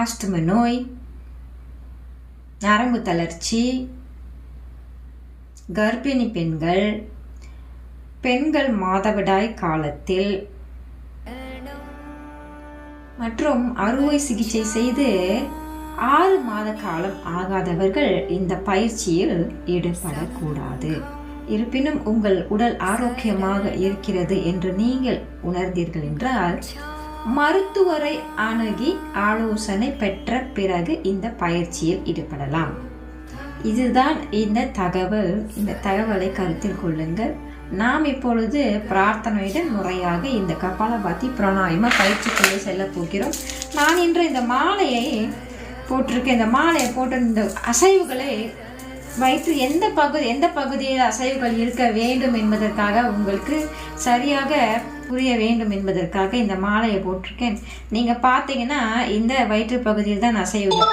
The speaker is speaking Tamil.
ஆஸ்தும நோய் நரம்பு தளர்ச்சி கர்ப்பிணி பெண்கள் பெண்கள் மாதவிடாய் காலத்தில் மற்றும் அறுவை சிகிச்சை செய்து ஆறு மாத காலம் ஆகாதவர்கள் இந்த பயிற்சியில் ஈடுபடக்கூடாது. இருப்பினும் உங்கள் உடல் ஆரோக்கியமாக இருக்கிறது என்று நீங்கள் உணர்ந்தீர்கள் என்றால் மருத்துவரை அணுகி ஆலோசனை பெற்ற பிறகு இந்த பயிற்சியில் ஈடுபடலாம். இதுதான் இந்த தகவல். இந்த தகவலை கருத்தில் கொள்ளுங்கள். நாம் இப்பொழுது பிரார்த்தனையுடன் முறையாக இந்த கபாலபாத்தி பிராணாயம பயிற்சிக்குள்ளே செல்ல போகிறோம். நான் இன்று இந்த மாலையை போட்டிருக்கேன். இந்த மாலையை போட்ட இந்த அசைவுகளை வயிற்று எந்த பகுதி எந்த பகுதியில் அசைவுகள் இருக்க வேண்டும் என்பதற்காக உங்களுக்கு சரியாக புரிய வேண்டும் என்பதற்காக இந்த மாலையை போட்டிருக்கேன். நீங்கள் பார்த்தீங்கன்னா இந்த வயிற்று பகுதியில் தான் அசைவுகள்.